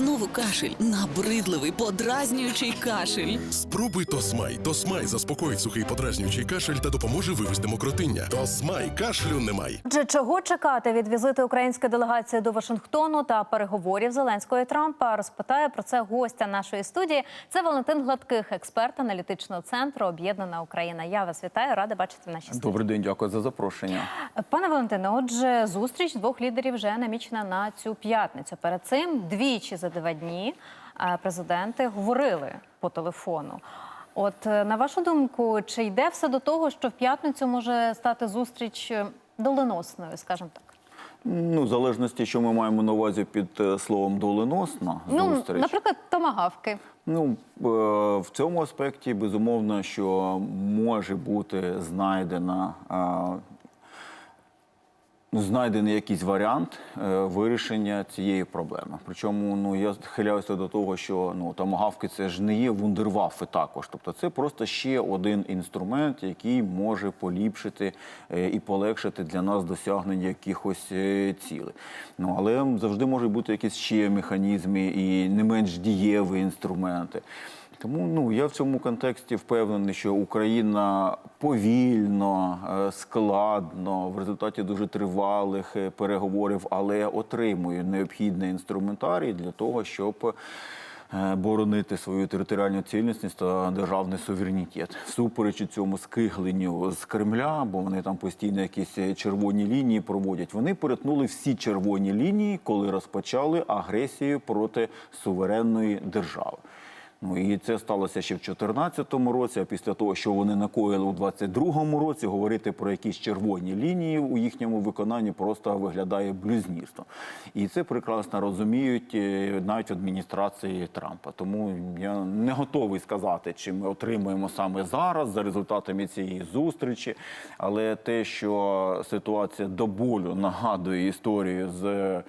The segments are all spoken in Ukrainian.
Знову кашель, набридливий, подразнюючий кашель. Спробуй Тосмай. Тосмай заспокоїть сухий подразнюючий кашель та допоможе вивести мокротиння. Тосмай кашлю немає. Отже, чого чекати від візиту української делегації до Вашингтону та переговорів Зеленського і Трампа? Розпитає про це гостя нашої студії. Це Валентин Гладких, експерт аналітичного центру Об'єднана Україна. Я вас вітаю, рада бачити в нашій студії. Добрий день, дякую за запрошення. Пане Валентине, отже, зустріч двох лідерів вже намічена на цю п'ятницю. Перед цим двічі за два дні е, президенти говорили по телефону. От е, на вашу думку, чи йде все до того, що в п'ятницю може стати зустріч е, доленосною, скажімо так? Ну, в залежності, що ми маємо на увазі під словом доленосна Ну, зустріч. наприклад, томагавки. Ну, в цьому аспекті, безумовно, що може бути знайдена. Знайдений якийсь варіант е, вирішення цієї проблеми. Причому ну я схиляюся до того, що ну томагавки це ж не є вундервафи також. Тобто це просто ще один інструмент, який може поліпшити е, і полегшити для нас досягнення якихось е, цілей. Ну але завжди можуть бути якісь ще механізми і не менш дієві інструменти. Тому ну я в цьому контексті впевнений, що Україна повільно, е, складно, в результаті дуже тривалих е, переговорів, але отримує необхідний інструментарій для того, щоб е, боронити свою територіальну цілісність та державний суверенітет. Всупереч цьому скигленню з Кремля, бо вони там постійно якісь червоні лінії проводять. Вони перетнули всі червоні лінії, коли розпочали агресію проти суверенної держави. Ну і це сталося ще в 2014 році. А після того, що вони накоїли у 2022 році, говорити про якісь червоні лінії у їхньому виконанні просто виглядає блюзнірством. І це прекрасно розуміють е, навіть адміністрації Трампа. Тому я не готовий сказати, чи ми отримуємо саме зараз за результатами цієї зустрічі. Але те, що ситуація до болю нагадує історію з.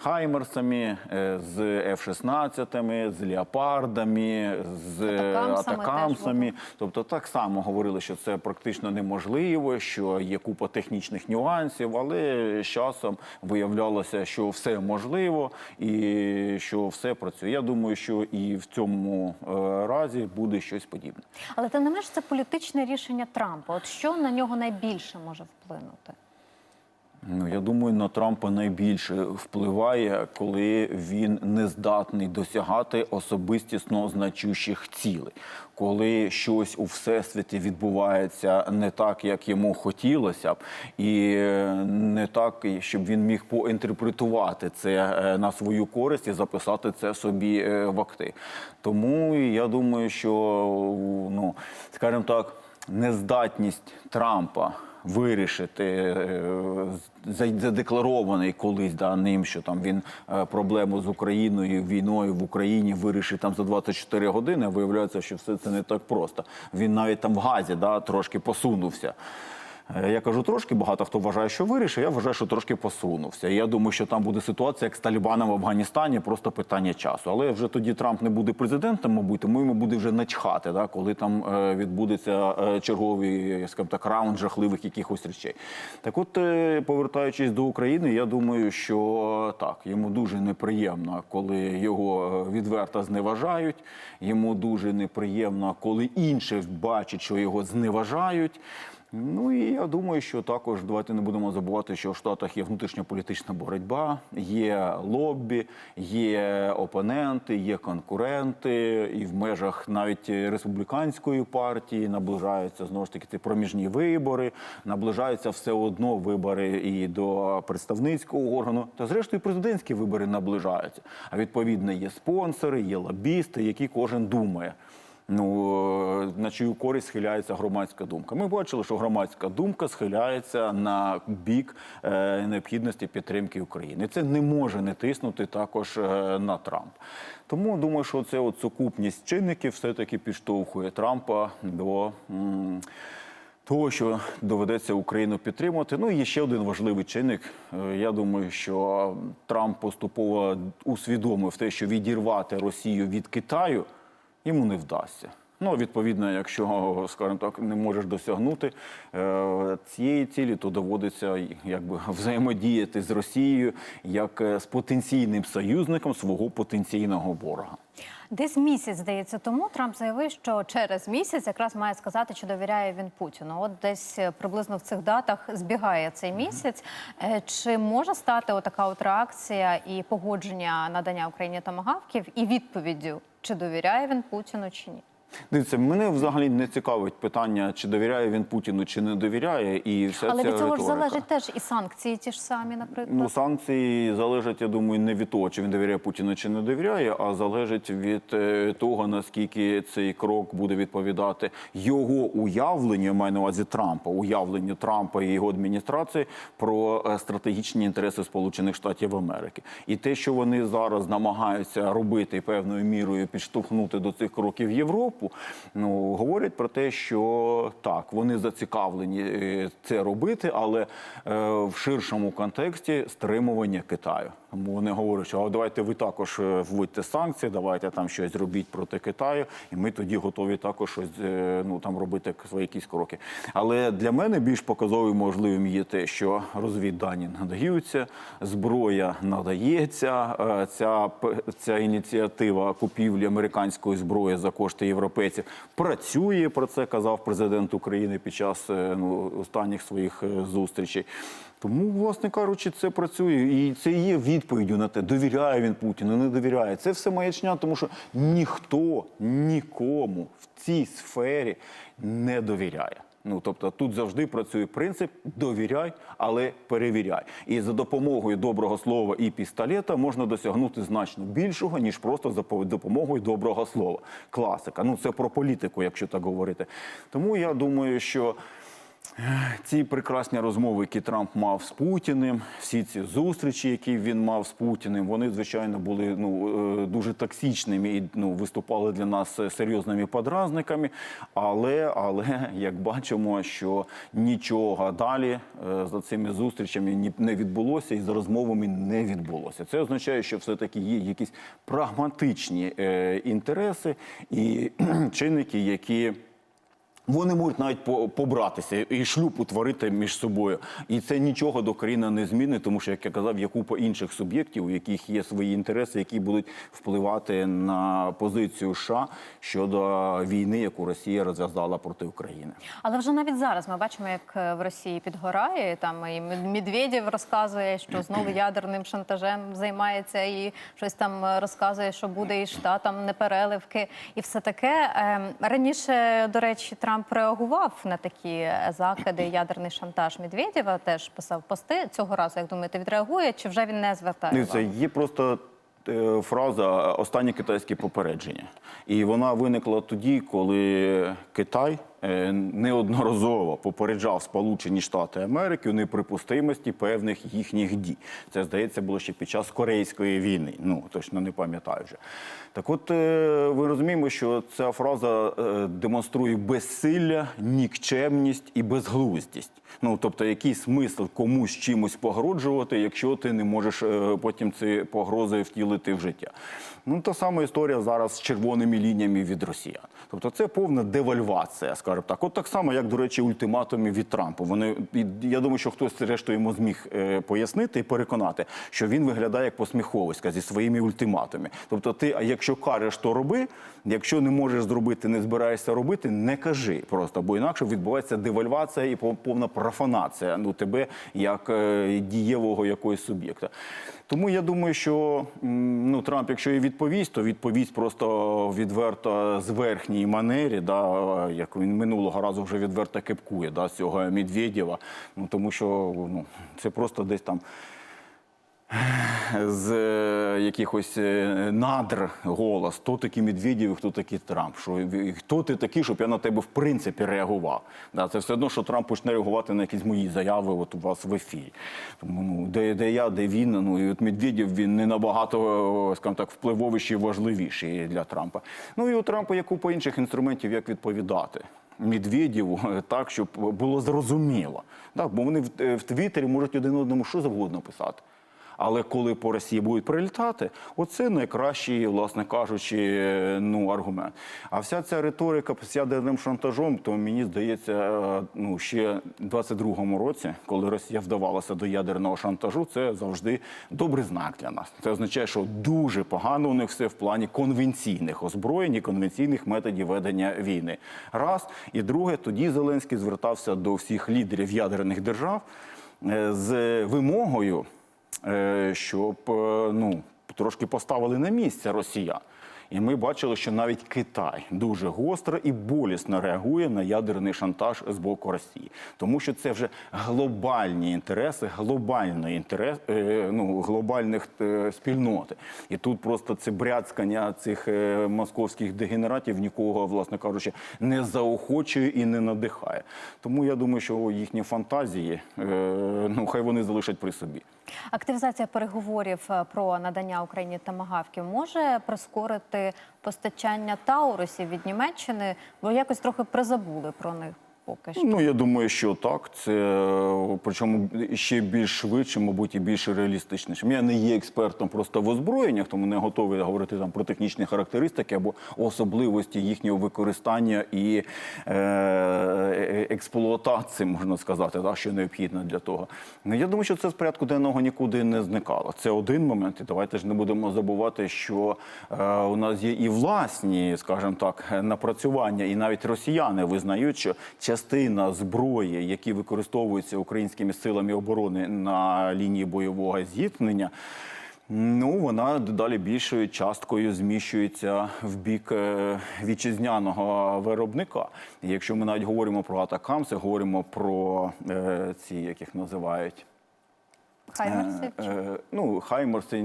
Хаймерсами, е, з F-16, з леопардами, з Атакамсами атакамсами. Тобто так само говорили, що це практично неможливо, що є купа технічних нюансів, але з часом виявлялося, що все можливо і що все працює. Я думаю, що і в цьому е, разі буде щось подібне. Але тим не менш, це політичне рішення Трампа. От що на нього найбільше може вплинути? Ну, я думаю, на Трампа найбільше впливає, коли він не здатний досягати особистісно значущих цілей. Коли щось у всесвіті відбувається не так, як йому хотілося б, і е, не так, щоб він міг поінтерпретувати це е, на свою користь і записати це собі е, в акти. Тому я думаю, що ну, скажімо так, нездатність Трампа вирішити е, задекларований колись да, ним, що там він е, проблему з Україною, війною в Україні вирішить там за 24 години. Виявляється, що все це не так просто. Він навіть там в газі да, трошки посунувся. Е, Я кажу трошки, багато хто вважає, що вирішив. Я вважаю, що трошки посунувся. Я думаю, що там буде ситуація як з Талібаном в Афганістані, просто питання часу. Але вже тоді Трамп не буде президентом, мабуть, тому йому буде вже начхати, да, коли там е, відбудеться е, черговий, скажімо так, раунд жахливих якихось речей. Так, от, повертаючись до України, я думаю, що так, йому дуже неприємно, коли його відверто зневажають. Йому дуже неприємно, коли інші бачать, що його зневажають. Ну і я думаю, що також давайте не будемо забувати, що в Штатах є внутрішньополітична боротьба, є лоббі, є опоненти, є конкуренти, і в межах навіть республіканської партії наближаються знову ж таки ці проміжні вибори, наближаються все одно вибори і до представницького органу, та зрештою президентські вибори наближаються. А відповідно є спонсори, є лобісти, які кожен думає. Ну е, на чию користь схиляється громадська думка. Ми бачили, що громадська думка схиляється на бік е, необхідності підтримки України. Це не може не тиснути також е, на Трамп. Тому думаю, що це от сукупність чинників все-таки підштовхує Трампа до. того, що доведеться Україну підтримувати. Ну і ще один важливий чинник. Я думаю, що Трамп поступово усвідомив те, що відірвати Росію від Китаю йому не вдасться. Ну, відповідно, якщо, скажімо так, не можеш досягнути е, цієї цілі, то доводиться якби взаємодіяти з Росією як е, з потенційним союзником свого потенційного ворога. Десь місяць, здається, тому Трамп заявив, що через місяць якраз має сказати, чи довіряє він Путіну. От десь е, приблизно в цих датах збігає цей місяць. Чи може стати отака от реакція і погодження надання Україні томагавків і відповіддю, чи довіряє він Путіну, чи ні? Дивіться, мене взагалі не цікавить питання, чи довіряє він Путіну, чи не довіряє, і вся Але ця від цього ж залежить теж і санкції, ті ж самі, наприклад. Ну, санкції залежать, я думаю, не від того, чи він довіряє Путіну, чи не довіряє, а залежить від е, того, наскільки цей крок буде відповідати його уявленню, я маю на увазі Трампа, уявленню Трампа і його адміністрації про е, стратегічні інтереси Сполучених Штатів Америки. І те, що вони зараз намагаються робити певною мірою підштовхнути до цих кроків Європу, ну говорять про те, що так, вони зацікавлені е, це робити, але е, в ширшому контексті стримування Китаю. Тому вони говорять, що а давайте ви також е, вводьте санкції, давайте там щось робіть проти Китаю, і ми тоді готові також щось е, ну там робити свої якісь кроки. Але для мене більш показовим можливим є те, що розвіддані надаються, зброя надається. е, Ця ця ініціатива купівлі американської зброї за кошти європейців працює. Про це казав президент України під час ну, останніх своїх зустрічей. Тому, власне кажучи, це працює, і це є відповіддю на те, довіряє він Путіну, не довіряє. Це все маячня, тому що ніхто нікому в цій сфері не довіряє. Ну тобто тут завжди працює принцип довіряй, але перевіряй. І за допомогою доброго слова і пістолета можна досягнути значно більшого, ніж просто за по- допомогою доброго слова. Класика. Ну це про політику, якщо так говорити. Тому я думаю, що. Ці прекрасні розмови, які Трамп мав з Путіним, всі ці зустрічі, які він мав з Путіним, вони звичайно були ну е, дуже токсичними і ну виступали для нас е, серйозними подразниками. Але але як бачимо, що нічого далі е, за цими зустрічами не відбулося і за розмовами не відбулося. Це означає, що все таки є якісь прагматичні інтереси і чинники, які. Вони можуть навіть побратися і шлюб утворити між собою. І це нічого докорінно не змінить, тому що, як я казав, є купа інших суб'єктів, у яких є свої інтереси, які будуть впливати на позицію США щодо війни, яку Росія розв'язала проти України. Але вже навіть зараз ми бачимо, як е, в Росії підгорає. Там і Медведєв розказує, що знову ядерним шантажем займається, і щось там е, розказує, що буде і штатам непереливки, і все таке. Ем, Раніше, до речі, Трамп реагував на такі е, закиди, ядерний шантаж Медведєва. Теж писав пости. Цього разу, як думаєте, відреагує, чи вже він не звертає? Увагу? є просто е, фраза останнє китайське попередження. І вона виникла тоді, коли Китай е, неодноразово попереджав Сполучені Штати Америки у неприпустимості певних їхніх дій. Це здається було ще під час Корейської війни. Ну точно не пам'ятаю вже. Так, от е, ви розуміємо, що ця фраза е, демонструє безсилля, нікчемність і безглуздість. Ну тобто, який смисл комусь чимось погроджувати, якщо ти не можеш е, потім ці погрози втілити в життя. Ну та сама історія зараз з червоними лініями від росіян. Тобто, це повна девальвація, скажімо так. От так само, як, до речі, ультиматуми від Трампа. Вони я думаю, що хтось зрештою йому зміг е, пояснити і переконати, що він виглядає як посміховиська зі своїми ультиматами. Тобто, ти, а якщо кажеш, то роби, якщо не можеш зробити, не збираєшся робити, не кажи просто, бо інакше відбувається девальвація і пов- повна профанація ну, тебе як е, дієвого якогось суб'єкта. Тому я думаю, що ну, Трамп, якщо і відповість, то відповість просто відверто з верхній манері, да, як він минулого разу вже відверто кепкує да, з цього Медведєва. Ну, тому що ну, це просто десь там з е, якихось е, надр голос, хто такий Медведєв, хто такий Трамп. Що хто ти такий, щоб я на тебе в принципі реагував? Да, це все одно, що Трамп почне реагувати на якісь мої заяви от у вас в ефірі. Тому ну де, де я, де він. Ну і от Медведєв він не набагато, скажімо так, впливовіший і важливіший для Трампа. Ну і у Трампа є купа інших інструментів, як відповідати. Медведєву е, так, щоб було зрозуміло. Так, бо вони в, е, в Твіттері можуть один одному що завгодно писати. Але коли по Росії будуть прилітати, оце найкращий, власне кажучи, ну аргумент. А вся ця риторика з ядерним шантажом, то мені здається, ну ще в 22-му році, коли Росія вдавалася до ядерного шантажу, це завжди добрий знак для нас. Це означає, що дуже погано у них все в плані конвенційних озброєнь і конвенційних методів ведення війни. Раз і друге, тоді Зеленський звертався до всіх лідерів ядерних держав е, з вимогою, щоб е, ну трошки поставили на місце росіян. І ми бачили, що навіть Китай дуже гостро і болісно реагує на ядерний шантаж з боку Росії, тому що це вже глобальні інтереси, глобальний інтерес е, ну, глобальних е, спільноти. І тут просто це бряцкання цих е, московських дегенератів нікого, власне кажучи, не заохочує і не надихає. Тому я думаю, що їхні фантазії, е, ну хай вони залишать при собі. Активізація переговорів е, про надання Україні тамагавків може прискорити постачання таурусів від Німеччини, бо якось трохи призабули про них поки що. Ну я думаю, що так. Це е, причому ще більш швидше, мабуть, і більш реалістичнішим. Я не є експертом просто в озброєннях, тому не готовий говорити там про технічні характеристики або особливості їхнього використання і е, е, експлуатації, можна сказати, так, що необхідно для того. Ну я думаю, що це з порядку денного нікуди не зникало. Це один момент. І давайте ж не будемо забувати, що е, у нас є і власні, скажімо так, напрацювання, і навіть росіяни визнають, що частина зброї, які використовуються українськими силами оборони на лінії бойового зіткнення. Ну, вона дедалі більшою часткою зміщується в бік е, вітчизняного виробника. І якщо ми навіть говоримо про атакамси, говоримо про е, ці, як їх називають, Хаймерси Е, е, ну, хаймерси,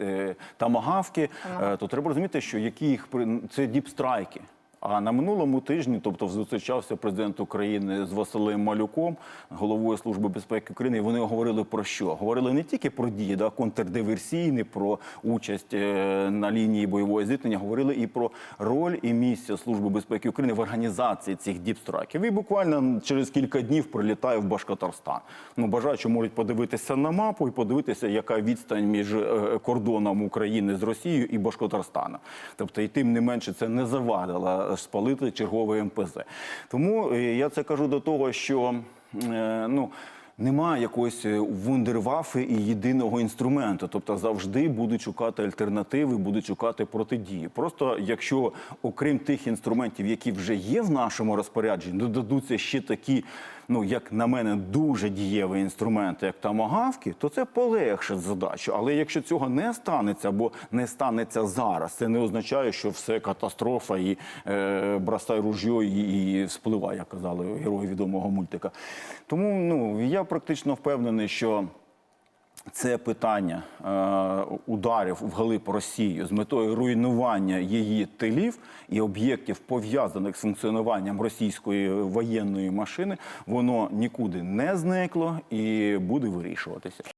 е, тамагавки, е, то треба розуміти, що які їх це діпстрайки. А на минулому тижні, тобто, зустрічався президент України з Василем Малюком, головою Служби безпеки України. Вони говорили про що? Говорили не тільки про дії, да, контрдиверсійні, про участь е, на лінії бойового зіткнення, говорили і про роль і місце Служби безпеки України в організації цих діпстрайків. І буквально через кілька днів прилітає в Башкортостан. Ну, бажаючи можуть подивитися на мапу і подивитися, яка відстань між е, кордоном України з Росією і Башкортостаном. Тобто, і тим не менше це не завадило спалити чергове МПЗ. Тому е, я це кажу до того, що е, ну. Немає якоїсь е, вундервафи і єдиного інструменту, тобто завжди будуть шукати альтернативи, будуть шукати протидії. Просто якщо окрім тих інструментів, які вже є в нашому розпорядженні, додадуться ще такі, ну як на мене, дуже дієвий інструмент, як тамагавки, то це полегшить задачу. Але якщо цього не станеться бо не станеться зараз, це не означає, що все катастрофа і е, бросай ружьо і, і спливай, як казали герої відомого мультика. Тому ну я практично впевнений, що. Це питання е, ударів Галип Росії з метою руйнування її тилів і об'єктів, пов'язаних з функціонуванням російської воєнної машини, воно нікуди не зникло і буде вирішуватися.